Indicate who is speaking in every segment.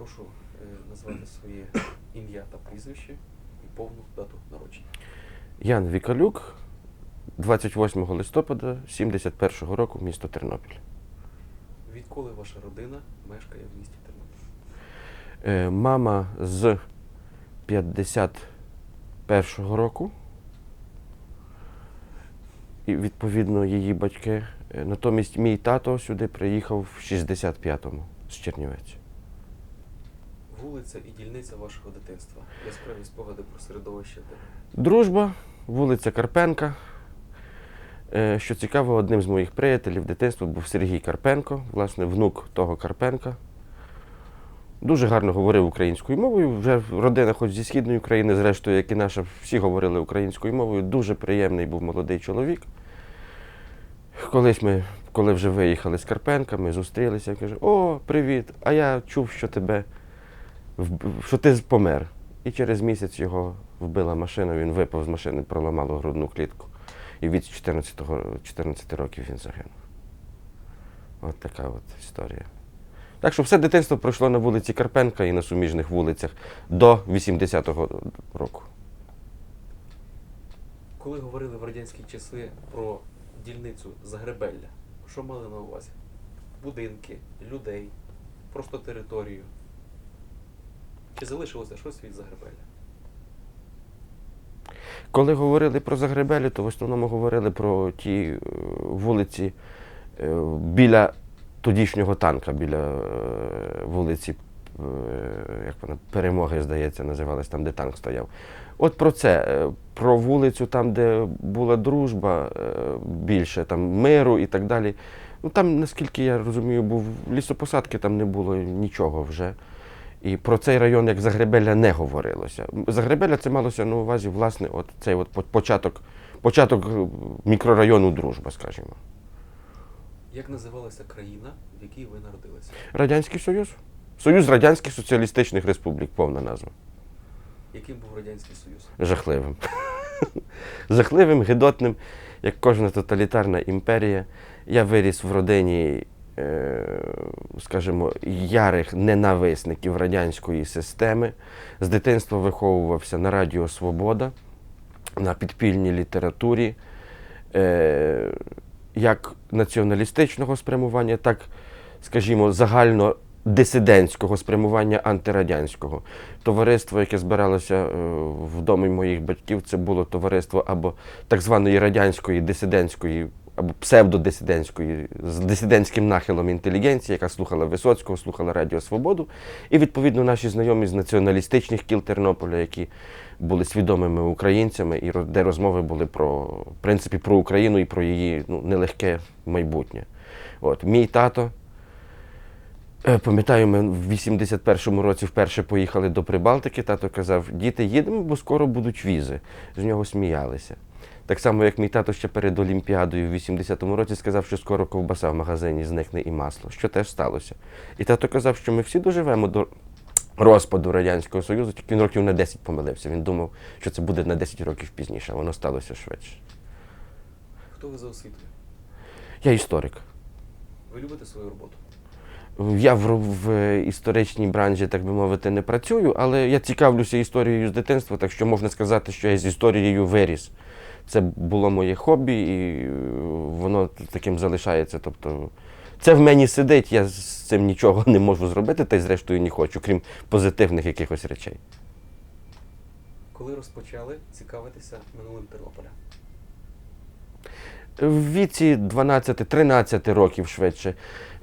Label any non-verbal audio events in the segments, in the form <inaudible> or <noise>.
Speaker 1: Прошу е, назвати своє ім'я та прізвище і повну дату народження.
Speaker 2: Ян Вікалюк, 28 листопада 71 року, місто Тернопіль.
Speaker 1: Відколи ваша родина мешкає в місті Тернопіль?
Speaker 2: Е, Мама з 51-го року. І відповідно її батьки. Е, Натомість мій тато сюди приїхав в 65-му з Чернівець.
Speaker 1: Вулиця і дільниця вашого дитинства. Яскраві спогади про середовище
Speaker 2: Дружба, вулиця Карпенка. Е, Що цікаво, одним з моїх приятелів дитинства був Сергій Карпенко, власне, внук того Карпенка. Дуже гарно говорив українською мовою. Вже родина, хоч зі східної України, зрештою, як і наша, всі говорили українською мовою. Дуже приємний був молодий чоловік. Колись ми, коли вже виїхали з Карпенка, ми зустрілися, каже: О, привіт! А я чув, що тебе що ти помер. І через місяць його вбила машина, він випав з машини, проламало грудну клітку. І від 14, 14 років він загинув. От така от історія. Так що все дитинство пройшло на вулиці Карпенка і на суміжних вулицях до 80-го року.
Speaker 1: Коли говорили в радянські часи про дільницю Загребелля, що мали на увазі? Будинки, людей, просто територію. Чи залишилося щось від Загребелля?
Speaker 2: Коли говорили про Загребелі, то в основному говорили про ті е, вулиці е, біля тодішнього танка, біля е, вулиці, як вона, Перемоги, здається, називалась, там, де танк стояв. От про це, про вулицю, там, де була дружба більше, там миру і так далі. Ну там, наскільки я розумію, був лісопосадки, там не було нічого вже. І про цей район, як Загребелля, не говорилося. Загребелля це малося на увазі, власне, от цей от початок, початок е, мікрорайону Дружба, скажімо.
Speaker 1: Як називалася країна, в якій ви народилися?
Speaker 2: Радянський Союз. Союз Радянських Соціалістичних Республік, повна назва.
Speaker 1: Яким був Радянський Союз?
Speaker 2: Жахливим. <laughs> Жахливим, гидотним, як кожна тоталітарна імперія. Я виріс в родині, скажімо, ярих ненависників радянської системи. З дитинства виховувався на Радіо Свобода, на підпільній літературі. Е, як націоналістичного спрямування, так, скажімо, загально дисидентського спрямування антирадянського. Товариство, яке збиралося е, в домі моїх батьків, це було товариство або так званої радянської дисидентської або псевдодисидентської з дисидентським нахилом інтелігенції, яка слухала Висоцького, слухала Радіо Свободу. І відповідно наші знайомі з націоналістичних кіл Тернополя, які були свідомими українцями, і де розмови були про в принципі про Україну і про її ну, нелегке майбутнє. От мій тато. Е, Пам'ятаю, ми в 81-му році вперше поїхали до Прибалтики. Тато казав: діти, їдемо, бо скоро будуть візи. З нього сміялися. Так само, як мій тато ще перед Олімпіадою в 80-му році сказав, що скоро ковбаса в магазині зникне і масло, що теж сталося. І тато казав, що ми всі доживемо до розпаду Радянського Союзу, тільки він років на 10 помилився. Він думав, що це буде на 10 років пізніше, а воно сталося швидше.
Speaker 1: Хто ви за освітою?
Speaker 2: Я історик.
Speaker 1: Ви любите свою роботу?
Speaker 2: Я в, в історичній бранжі, так би мовити, не працюю, але я цікавлюся історією з дитинства, так що можна сказати, що я з історією виріс. Це було моє хобі, і е, воно таким залишається. Тобто, це в мені сидить, я з цим нічого не можу зробити, та й зрештою не хочу, крім позитивних якихось речей.
Speaker 1: Коли розпочали цікавитися минулим Тернополя?
Speaker 2: В віці 12-13 років швидше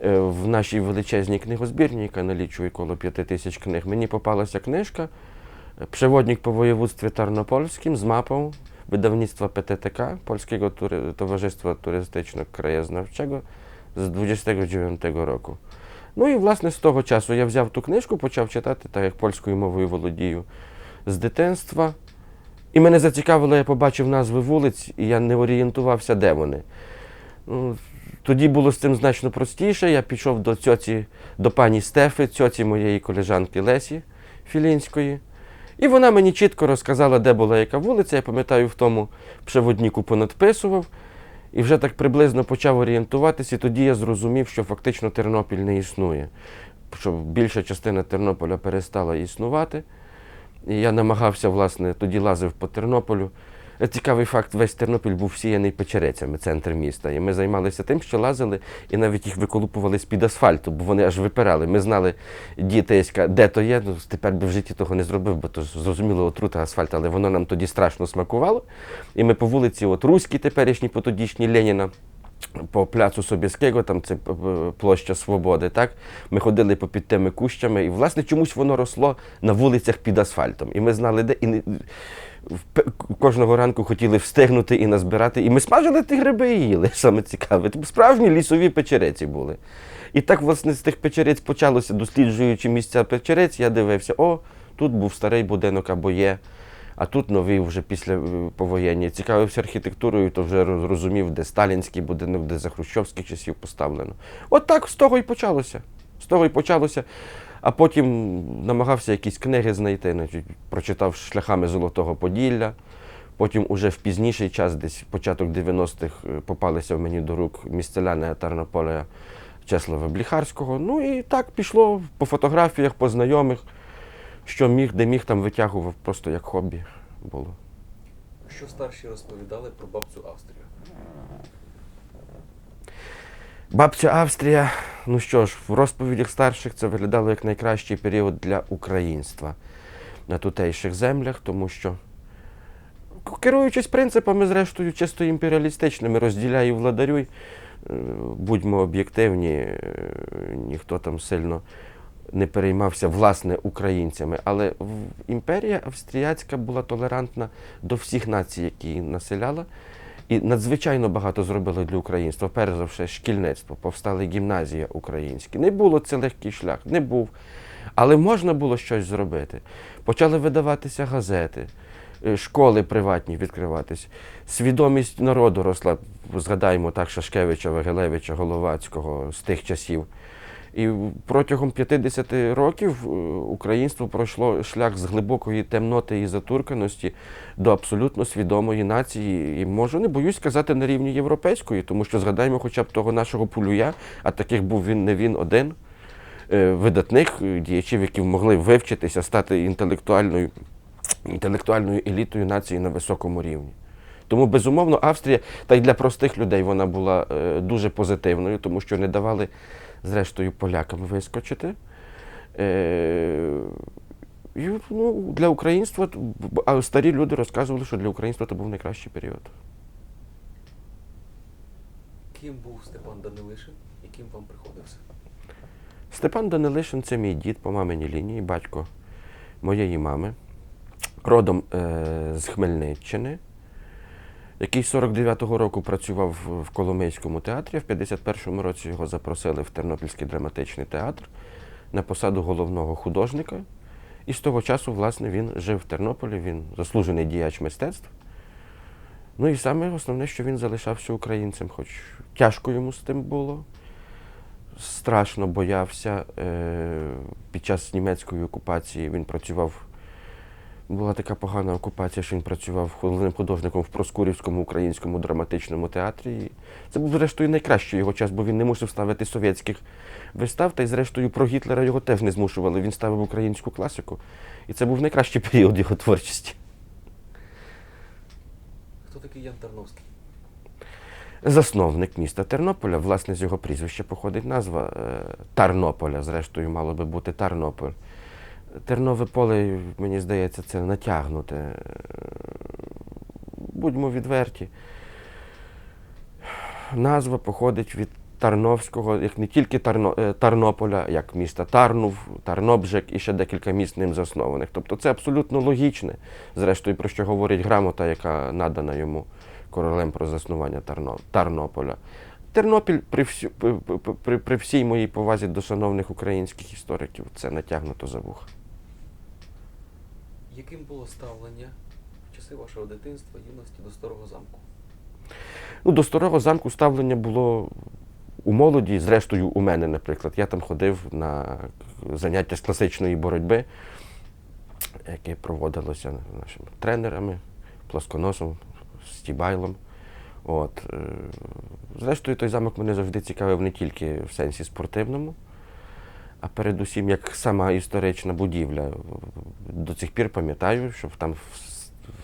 Speaker 2: е, в нашій величезній книгозбірні, яка налічує коло п'яти тисяч книг, мені попалася книжка Przewodnik по воєводстві Тарнопольським з мапą видавництва ПТТК Польського Товариства туристично-краєзнавчого з 29-го року. Ну і власне з того часу я взяв ту книжку, почав читати, так як польською мовою володію з дитинства. І мене зацікавило, я побачив назви вулиць, і я не орієнтувався, де вони. Ну, тоді було з цим значно простіше. Я пішов до цьоці, до пані Стефи, цьоці моєї колежанки Лесі Філінської. І вона мені чітко розказала, де була яка вулиця. Я пам'ятаю, в тому przewodнику понадписував. І вже так приблизно почав орієнтуватися, і тоді я зрозумів, що фактично Тернопіль не існує. що більша частина Тернополя перестала існувати. І я намагався, власне, тоді лазив по Тернополю. Цікавий факт, весь Тернопіль був всіяний печерецями, центр міста. І ми займалися тим, що лазили і навіть їх виколупували з-під асфальту, бо вони аж випирали. Ми знали дітейська, де то є. Ну, тепер би в житті того не зробив, бо то зрозуміло отрута асфальт, але воно нам тоді страшно смакувало. І ми по вулиці, от Руській теперішній, по тодішній Леніна, по пляцу Собєського, там це е, площа Свободи, так? Ми ходили попід тими кущами, і власне чомусь воно росло на вулицях під асфальтом. І ми знали, де і кожного ранку хотіли встигнути і назбирати. І ми смажили ті гриби і їли. <laughs> Саме цікаве. Тобто Справжні лісові печереці були. І так, власне, з тих печерець почалося, досліджуючи місця печерець, я дивився, о, тут був старий будинок або є. А тут новий вже після е, повоєнні. Цікавився архітектурою, то вже розумів, де сталінський будинок, де за хрущовських часів поставлено. От так з того і почалося. З того і почалося. А потім намагався якісь книги знайти, значить, прочитав шляхами Золотого Поділля. Потім уже в пізніший час, десь початок 90-х, е, попалися в мені до рук місцеляни Тарнополя Чеслава Бліхарського. Ну і так пішло по фотографіях, по знайомих, що міг, де міг, там витягував, просто як хобі було.
Speaker 1: Що старші розповідали про бабцю Австрію?
Speaker 2: Бабця Австрія, ну що ж, в розповідях старших це виглядало як найкращий період для українства на тутейших землях, тому що, керуючись принципами, зрештою, чисто імперіалістичними, розділяй і владарюй, е, будьмо об'єктивні, е, ніхто там сильно не переймався власне українцями. Але імперія австріяцька була толерантна до всіх націй, які її населяла. І надзвичайно багато зробили для українства. Перш за все, шкільництво, повстали гімназія українські. Не було це легкий шлях, не був. Але можна було щось зробити. Почали видаватися газети, е, школи приватні відкриватись. Свідомість народу росла. Згадаємо так Шашкевича, Вагелевича, Головацького з тих часів. І протягом 50 років е, українство пройшло шлях з глибокої темноти і затурканості до абсолютно свідомої нації. І можу, не боюсь сказати, на рівні європейської, тому що згадаємо хоча б того нашого пулюя, а таких був він не він один, е, видатних е, діячів, які могли вивчитися, стати інтелектуальною, інтелектуальною елітою нації на високому рівні. Тому, безумовно, Австрія, та й для простих людей вона була дуже позитивною, тому що не давали, зрештою, полякам вискочити. Е, і, ну, для українства, а старі люди розказували, що для українства це був найкращий період.
Speaker 1: Ким був Степан Данилишин і ким вам приходився?
Speaker 2: Степан Данилишин це мій дід по маминій лінії, батько моєї мами, родом е, з Хмельниччини, який з 49-го року працював в- в Коломийському театрі. В 51-му році його запросили в Тернопільський драматичний театр на посаду головного художника. І з того часу, власне, він жив в Тернополі, він заслужений діяч мистецтв. Ну і саме основне, що він залишався українцем, хоч тяжко йому з тим було страшно боявся. Е, Під час німецької окупації він працював. Була така погана окупація, що він працював головним художником в Проскурівському українському драматичному театрі. І це був, зрештою, найкращий його час, бо він не мусив ставити совєтських вистав, та й, зрештою, про Гітлера його теж не змушували. Він ставив українську класику. І це був найкращий період його творчості.
Speaker 1: Хто такий Ян Тарновський?
Speaker 2: Засновник міста Тернополя, власне, з його прізвища походить назва е, Тарнополя, зрештою, мало би бути Тарнополь. Тернове поле, мені здається, це натягнуте. Е, Будьмо відверті. Назва походить від Тарновського, як не тільки Тарно, е, Тарнополя, як міста Тарнув, Тарнобжик і ще декілька міст ним заснованих. Тобто це абсолютно логічне, зрештою, про що говорить грамота, яка надана йому королем про заснування Тарно, Тарнополя. Тернопіль при, всю, при, при- при, всій моїй повазі до шановних українських істориків це натягнуто за вуха.
Speaker 1: Яким було ставлення в часи вашого дитинства, юності до старого замку?
Speaker 2: Ну, до старого замку ставлення було у молоді, зрештою, у мене, наприклад. Я там ходив на заняття з класичної боротьби, яке проводилося нашими тренерами, плосконосом, Стібайлом. От. е, Зрештою, той замок мене завжди цікавив не тільки в сенсі спортивному, а передусім як сама історична будівля. До цих пір пам'ятаю, що там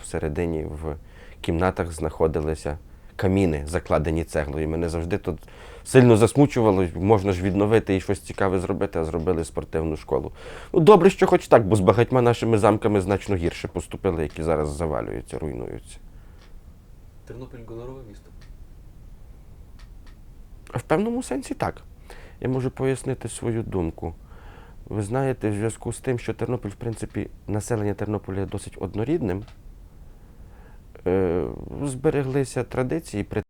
Speaker 2: всередині в кімнатах знаходилися каміни, закладені цеглою. Мене завжди тут сильно засмучувало, можна ж відновити і щось цікаве зробити, а зробили спортивну школу. Ну, добре, що хоч так, бо з багатьма нашими замками значно гірше поступили, які зараз завалюються, руйнуються.
Speaker 1: Тернопіль гонорове місто.
Speaker 2: В певному сенсі так. Я можу пояснити свою думку. Ви знаєте, в зв'язку з тим, що Тернопіль, в принципі, населення Тернополя досить однорідним, е, збереглися традиції при